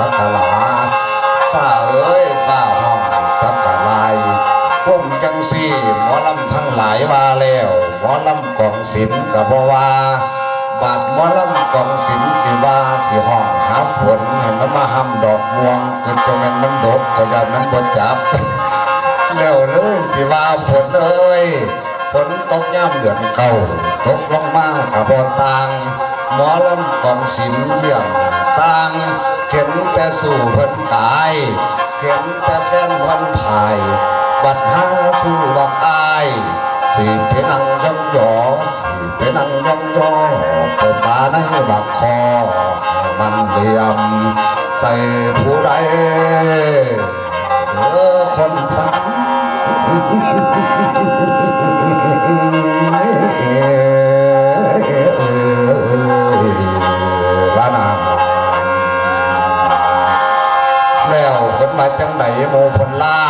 สัตวาฝ้าเอ้ยฝ้าห้องสัตวายคมจังซี่หมอลำทั้งหลายว่าแล้วหมอลำกองศิลกับว่าบาดมอลำกองสินสิว่าสิห้องหาฝนให้มันมาห้ำดอกบวงกินจนเป็นมันดกก็จะมันบดจับเร็วเลยสิว่าฝนเอ้ยฝนตกย่ำเดือนเก่าตกลงมากับบอตางหมอลำกองสินเยี่ยมตาง เข็นแต่สู่เพิ่นกายเข็นแต่แฟนเพิ่นภาย บัดหาสู่บักอายสีเพนังยองยอสีเพนังยองยอปิดปาในบักคอให้มันเหลี่ยม ใส่ผู้ใดเออคนฟัง แล้วคนมาจังไหนโมพลล่า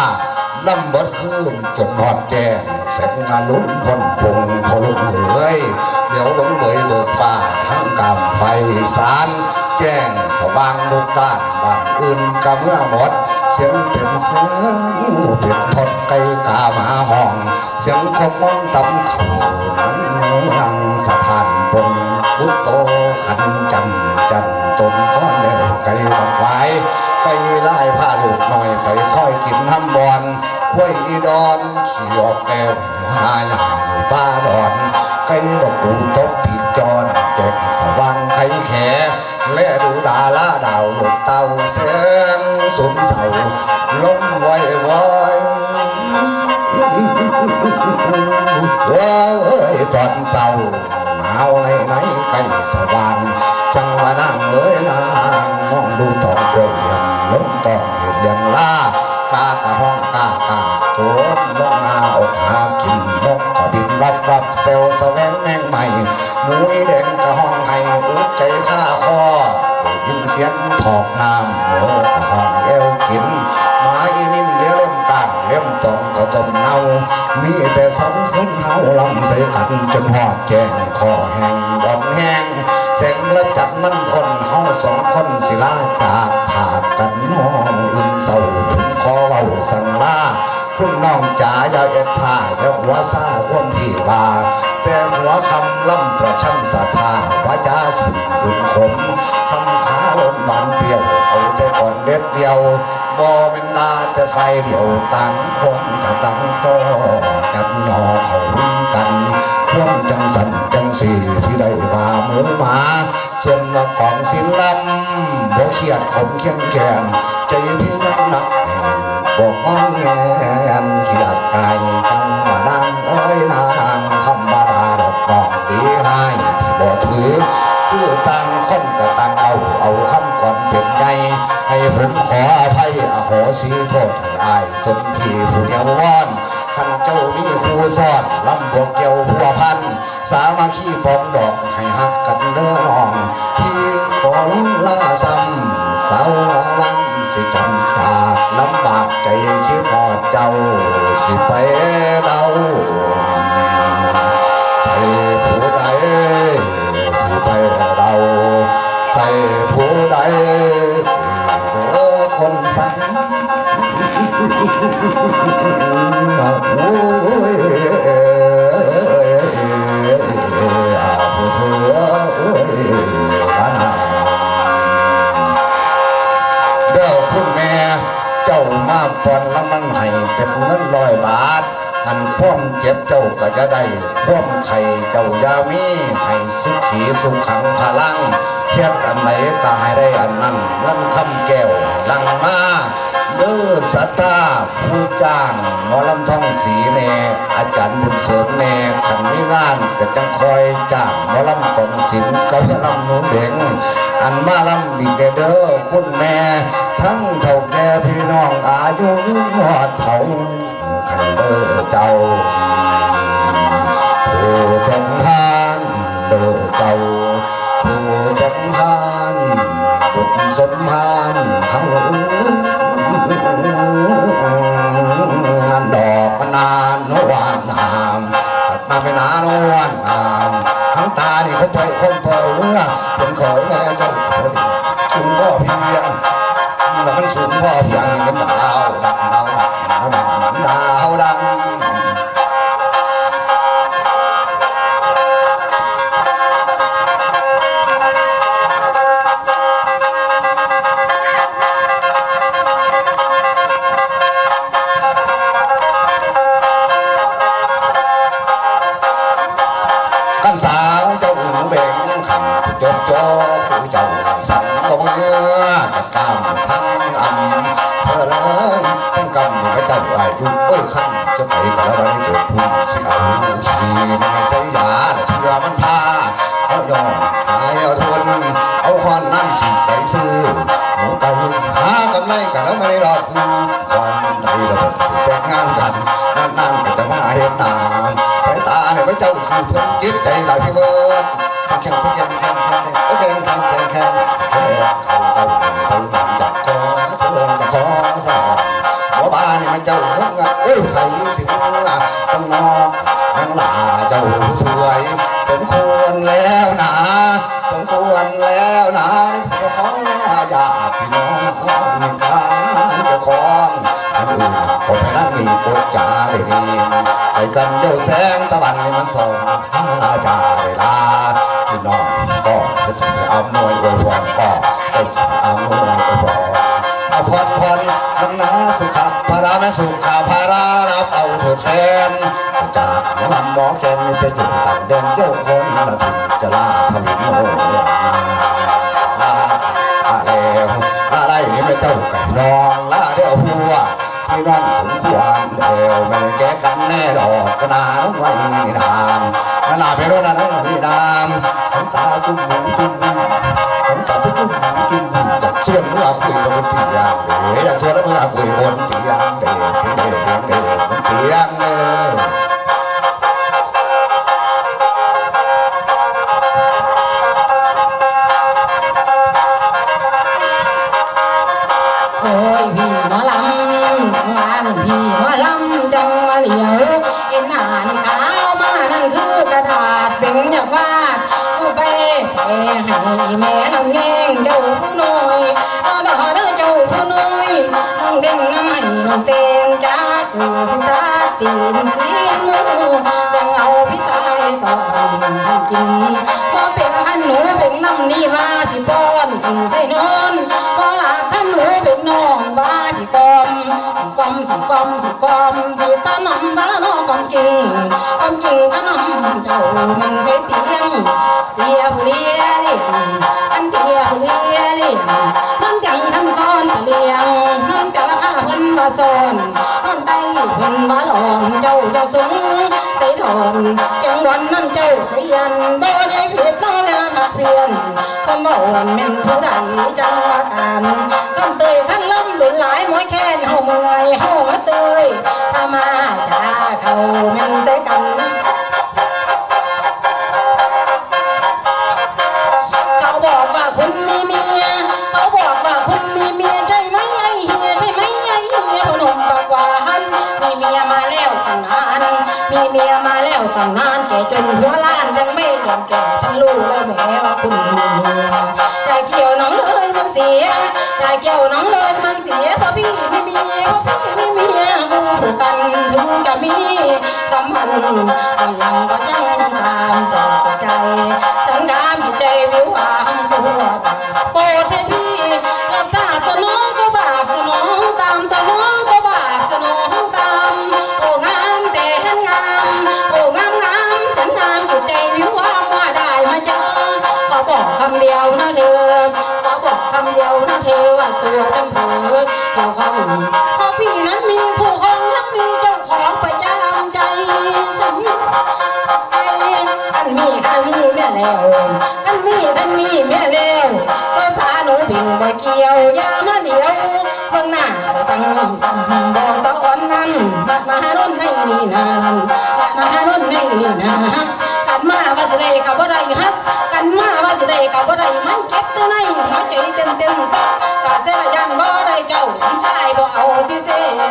ล่ำเบิดคืนจนหอดแจ้งแสงงานลุ้นคนพงเขาลุกเอ้ยเดี๋ยวบังเบยเบิกฟ้าทั้งกำไฟสารแจ้งสว่างลูกด้าบานอื่นกะเมื่อหมด เสียงเป็นเสียงเป็นทดไก่กามาห้อง เสียงขบมองตำเขานั้นยังสถานบนกุตโตขันจันจันตน ไก่ไล่ผ้าลูกหน่อยไปค่อยกินน้ำบอลคุ้ยอีดอนขี่ออกแกวหาหนาอยู่ป้าดอนไก่ดอกปูตบปีกจอนแจกสว่างไข่แขและดูดาลาดาวลูกเต่าเสียงสุนเสาลมไว้ไว้เอ้ยตอนเศร้าหนาวในไหนใกล้สว่างจังหวะนั่งเอ้ยนาง ลี่ยมล้องเห็นเลี้ยงล่ากากะห้องกากาตัวลงมาอกหากินนกก็บินรับรับเซลแสวงแง่งใหม่หมูอีแดงกะห้องให้อุดใจข้าคอยินเสียงถอกน้ำโมกะห้องเอวกินหมาอีนิ่มเลี้ยเล่มกลางเล่มตองเขาต้มเน่ามีแต่สองคนเฮาลำใส่กันจนหอดแจงคอแห้งบอนแห้งเสียงละจับมันคน สองคนสิลาจากขาดกันน้องอื่นเศร้าผมขอเว้าสังลาคุณน้องจ๋าอย่าเอ็ดท่าอย่หัวซาความที่บาแต่หัวคำล่ำประชันศรัทธาวาจาสุดขึ้นขมคำขาลมหวานเปรี้ยวเอาแต่ก่อนเด็ดเดียวบ่เป็นดาแต่ไฟเดียวต่างคงกะตั้งโตอ กับหนอเขาวิ่งกันควมจังสันจังสีที่ได้ว่าหมูหมาส่วนละกองสินลำบ่เครียดขมเคียงแกนใจพี่นักหนักแน่นบอกงอนแงนเขียดไก่จังมาดังอ้อยนางธรรมดาดอกดอกดีให้ที่บ่ถือคือต่างคนก็ต่างเอาเอาคำก่อนเป็นไงให้ผมขออภัยอโหสิโทษให้อายตนพี่ผู้เดียววอน ครูสอนลำบวกเกี่ยวพัวพัน สามัคคีปองดอกให้หักกันเด้อน้อง พี่ขอลงลาซ้ำสาวลังสิจำจากลำบากใจคิดพอดเจ้าสิไปเดาใส่ผู้ใดสิไปเราใส่ผู้ใดเออคนฟัง อ้ยเอาเถอะเอ้ยบ้านาเด้อคุณแม่เจ้ามาปอนละมันให้เป็นเงินร้อยบาทหันควมเจ็บเจ้าก็จะได้ควมไข่เจ้ายามีให้สุขีสุขังพลังเฮ็ดอันไหนก็ให้ได้อันนั้นเงินคำแก้วลังมา เด้อสัตตาผู้จ้างหมอลำท่องสีแน่อาจารย์บุญเสริมแน่ขันไมีงานก็จังคอยจ้างหมอลำกองศิลป์กับลำหนูเด็งอันมาลำดีเด้อคุณแม่ทั้งเท่าแก่พี่น้องอายุยืนหอดเท่าคันเด้อเจ้าผู้จังทานเด้อเจ้าผู้จังทานบุญสมภานเฮา ตานี่เขาไปคงเปิดเมื่อเป็นขอยแม่เจ้าพอดีชุ่มพ่อเพียงแล้วมันสูงพอเพียงเป็นดาว ยอขายเอาทนเอาควันนั่นสิไปซื้อหมูไก่หากำไรกันแล้วไม่ได้รอดคือความใดเราสิแต่งงานกันนั่นๆก็จะมาเห็นหนาสายตาเนี่ยพระเจ้าสู่เพื่อนจิตใจหลายพี่เบิร์ดแข่งแข่งแข่งแข่งแข่งแข่งแข่งแข่งแข่งแข่งเขาเจ้า กันเจ้าแสงตะวันนี่มันส่องฟ้าจ่าได้ลาพี่น้องก็จะสิไปอำนวยอวยพรก็จะสิไปอำนวยอวยพรเอาพรพรมันนาสุขภาราแม่สุขภารารับเอาเถิดแฟนจากหมอลำหมอแคนนี่ไปอยู่ต่างแดนเจ้าคนละถิ่นจะลาทวินโนลาลาแล้วลาได้นี่ไม่เจ้าไก่น้องลาเดียวหัว พี่น้องสมควรเดียวไม่ได้แก้กันแน่ดอกกนาน้องไว้นามนาไปรถนะนะพี่นามน้ำตาจุ่มหูจุ่มหูผมกลับไปจุ่มจุ่มจากส่วนเมื่อคุยกับบนเตียงเด๋จากส่วนเมื่อคุยบนเตียงเด๋เด๋เด๋เด๋บนเตียงเด๋โ con đen ngay nằm tên cha chủ xin ta tìm xin mưu đang ao bị sai, sợ hành kinh có bên ăn nú bên năm ni ba chỉ con thằng dây non. Có là khăn nú bên nòng ba chỉ con. Con chỉ con chỉ con chỉ ta nằm ra nó con chừng. Con chừng ta nằm trầu mình sẽ tiếng tia lia liền ăn tia lia liền มาซ้อนนั่นไตเพิ่นมาหลอนเจ้าจะสูงใส่ถอนจังวันนั้นเจ้าเสียนบ่ได้ผิดต้อเวลาขัดเรียนก็บ่วันแม่นผู้ใดจังว่าการคำเตยขันล้มหลุนหลายมอยแค้นเฮาเมื่อยเฮามาเตยถ้ามาจ้าเขาแม่นใส่กัน ตั้งนาน มีเมียมาแล้วตั้งนานแก่จนหัวล้านยังไม่ยอมแก่ฉันรู้แล้วแม่ว่าคุณมีเมียแต่เกี่ยวน้องเลยมันเสียแต่เกี่ยวน้องเลยมันเสียเพราะพี่ไม่มีเพราะพี่ไม่มีคู่กันถึงจะมีสัมพันธ์บางอย่างก็ช่างตามแต่อ เดียวนะเธอขอบอกคำเดียวนะเธอว่าตัวจำเผอเกี่ยวข้องเพราะพี่นั้นมีผู้ครองทั้งมีเจ้าของประจำใจไอ้กันมีกันมีแม่แล้วกันมีกันมีแม่แล้วสาวสาหนูเพ่งบ่เกี่ยวย่ามาเหลียวเบื้องหน้าสังตำบ่สอนนั้นละนารุ่นในนี่นานละนารุ่นในนี่นากันมาว่าสิได้กับบ่ได้ฮักกัน มาว่าสิได้กับบ่ได้มันเก็บตัวในหัวใจเต็มเต็มซักกะเสละยันบ่ได้เจ้าหลานชายบ่เอาสิเส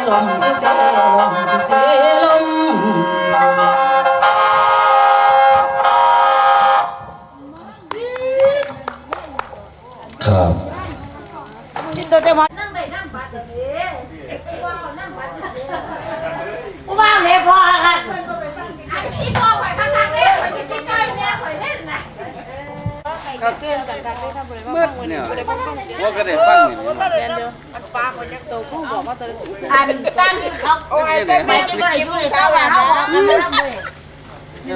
ลมสิเสลมสิเสลมครับนั่งไปนั่งบัดเดี๋ยวนี้ว่าเขานั่งบัดเดี๋ยวนี้กูว่าแม่พ่อค่ะ ครับเตือนกันกันได้ถ้าบริวารมืดเนี่ยว่าก็เด้ฟังนี่เรียนเดียวอันปลาคนยังโตผู้บอกว่าตัวอันตั้งเขาโอ้ยได้ไปกินอะไรด้วยสาวเลย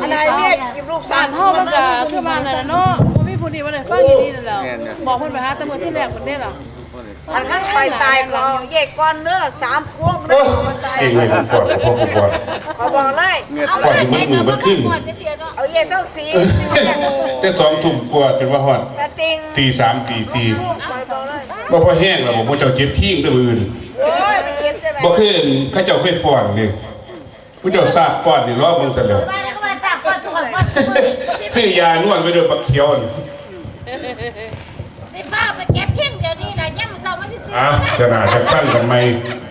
อะไรเมียกินลูกสานห้องมันก็ขึ้นมาเนี่ยเนาะมีผู้ดีมาเลยฟังยินนี่นั่นแหละบอกคนไปหาตำรวจที่แรกคนนี้หรอ อันนั้นไปตายเขาแยกก้อนเนื้อสามพวงเนื้อมาตายเอ้ยเลยมันปวดปวดปวดเขาบอกเลยเอาปวดมันมือมันขึ้นเอาเย็นเท่าสีแต่สองถุ่มปวดเป็นว่าหอดสติงตีสามตีสี่บ่พอแห้งแล้วผมพอเจ้าเจ็บขี้งตัวอื่นบ่ขึ้นข้าเจ้าเคยฟ้อนนี่ผู้เจ้าซากป้อนนี่รอบมึงเสร็จแล้วซื้อยานวดไว้ด้วยบักเขียวนี่ อ้าวนี้นะยังเศร้ามาสิอะจะน่าจะฟังกันไหม